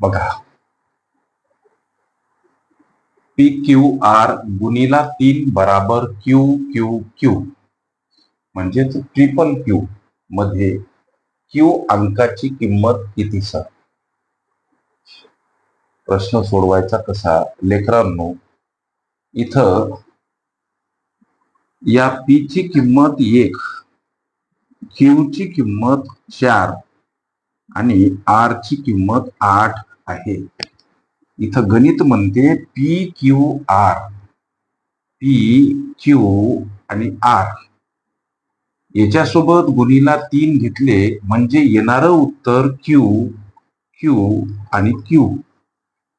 बघा. P Q R गुणीला तीन बराबर क्यू क्यू क्यू म्हणजेच ट्रिपल क्यू मध्ये क्यू अंकाची किंमत किती सर प्रश्न सोडवायचा कसा? लेकरांनो इथं या पी ची किंमत एक क्यू ची किंमत चार आणि आर ची किंमत आठ. आहे. इथं गणित म्हणते P Q R P Q आणि आर याच्यासोबत गुणीला तीन घेतले म्हणजे येणारं उत्तर क्यू क्यू आणि क्यू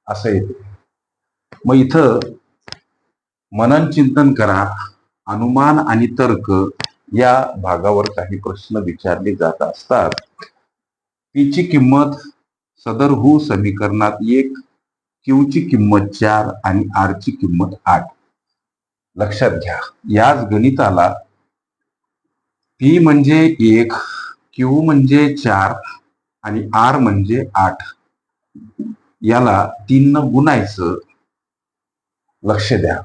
असं येते. मग इथं मनन चिंतन करा. अनुमान आणि तर्क या भागावर काही प्रश्न विचारले जात असतात. पीची किंमत सदर सदरहू समीकरणात एक क्यूची किंमत चार आणि आर ची किंमत आठ. लक्षात घ्या याच गणिताला पी म्हणजे एक क्यू म्हणजे चार आणि आर म्हणजे आठ. याला तीन न गुणायचं. लक्ष द्या.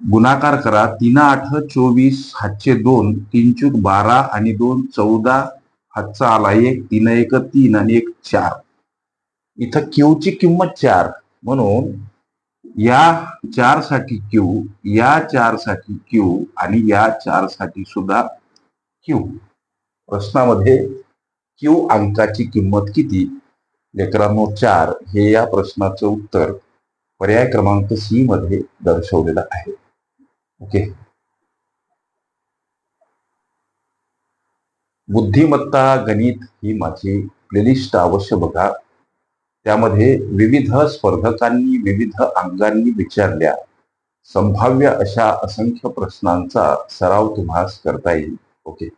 गुणाकार करा तीन आठ चोवीस हातचे दोन तीन चूक बारा आणि दोन चौदा हातचा आला. एक तीन एक तीन आणि एक चार. इथं क्यू ची किंमत चार. म्हणून या चारसाठी क्यू या चारसाठी क्यू आणि या चारसाठी सुद्धा क्यू प्रश्नामध्ये क्यू अंकाची किंमत किती? लेकरांनो चार हे या प्रश्नाचं उत्तर पर्याय क्रमांक सी मध्ये दर्शवलेलं आहे. ओके बुद्धिमत्ता गणित ही माझी प्लेलिस्ट अवश्य बघा. त्यामध्ये विविध स्पर्धकांनी विविध अंगांनी विचारल्या. संभाव्य अशा असंख्य प्रश्नांचा सराव तुम्हास करता येईल. ओके.